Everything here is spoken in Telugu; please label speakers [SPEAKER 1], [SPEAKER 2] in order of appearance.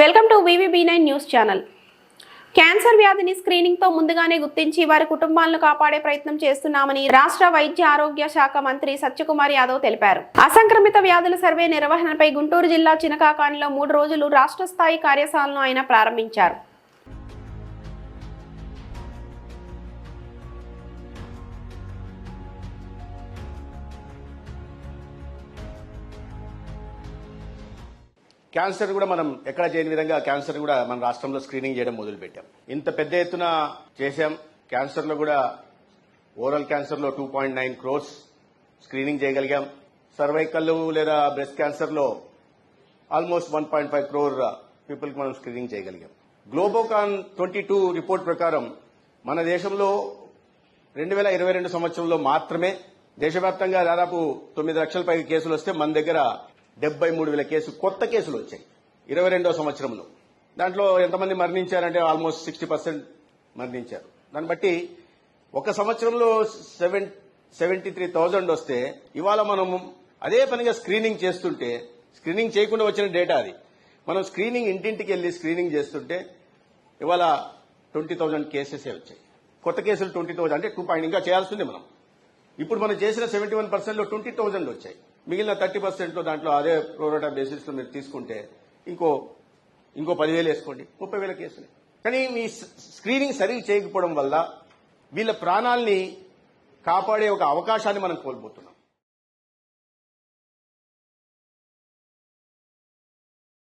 [SPEAKER 1] Welcome to VVB nine news channel. Cancer వ్యాధిని స్క్రీనింగ్తో ముందుగానే గుర్తించి వారి కుటుంబాలను కాపాడే ప్రయత్నం చేస్తున్నామని రాష్ట్ర వైద్య ఆరోగ్య శాఖ మంత్రి సత్యకుమార్ యాదవ్ తెలిపారు. అసంక్రమిత వ్యాధుల సర్వే నిర్వహణపై గుంటూరు జిల్లా చినకాకానిలో మూడు రోజులు రాష్ట్ర స్థాయి కార్యశాలను ఆయన ప్రారంభించారు.
[SPEAKER 2] క్యాన్సర్ కూడా మనం ఎక్కడ చేయని విధంగా క్యాన్సర్ కూడా మన రాష్ట్రంలో స్క్రీనింగ్ చేయడం మొదలుపెట్టాం. ఇంత పెద్ద ఎత్తున చేశాం. క్యాన్సర్లో కూడా oral క్యాన్సర్లో two point nine crores screening చేయగలిగాం. సర్వైకల్ లేదా breast క్యాన్సర్లో almost one point five crore పీపుల్కి మనం స్క్రీనింగ్ చేయగలిగాం. గ్లోబోకాన్ ట్వంటీ టూ రిపోర్ట్ ప్రకారం మన దేశంలో రెండు వేల ఇరవై రెండు సంవత్సరంలో మాత్రమే దేశవ్యాప్తంగా దాదాపు తొమ్మిది లక్షల పైగా కేసులు వస్తే మన దగ్గర డెబ్బై మూడు వేల కేసు కొత్త కేసులు వచ్చాయి. ఇరవై రెండో సంవత్సరంలో. దాంట్లో ఎంతమంది మరణించారంటే ఆల్మోస్ట్ సిక్స్టీ పర్సెంట్ మరణించారు. దాన్ని బట్టి ఒక సంవత్సరంలో సెవెన్ సెవెంటీ త్రీ థౌజండ్ వస్తే ఇవాళ మనం అదే పనిగా స్క్రీనింగ్ చేస్తుంటే స్క్రీనింగ్ చేయకుండా వచ్చిన డేటా అది. మనం స్క్రీనింగ్ ఇంటింటికి వెళ్ళి స్క్రీనింగ్ చేస్తుంటే ఇవాళ ట్వంటీ థౌజండ్ కేసెసే వచ్చాయి. కొత్త కేసులు ట్వంటీ థౌజండ్ అంటే టూ పాయింట్ ఇంకా చేయాల్సింది మనం. ఇప్పుడు మనం చేసిన సెవెంటీ వన్ పర్సెంట్లో ట్వంటీ థౌజండ్ వచ్చాయి. మిగిలిన థర్టీ పర్సెంట్లో దాంట్లో అదే ప్రోరోటా బేసిస్లో మీరు తీసుకుంటే ఇంకో ఇంకో పదివేలు వేసుకోండి ముప్పై వేల కేసులు కానీ మీ స్- స్క్రీనింగ్ సరిగ్గా చేయకపోవడం వల్ల వీళ్ళ ప్రాణాల్ని కాపాడే ఒక అవకాశాన్ని మనం కోల్పోతున్నాం.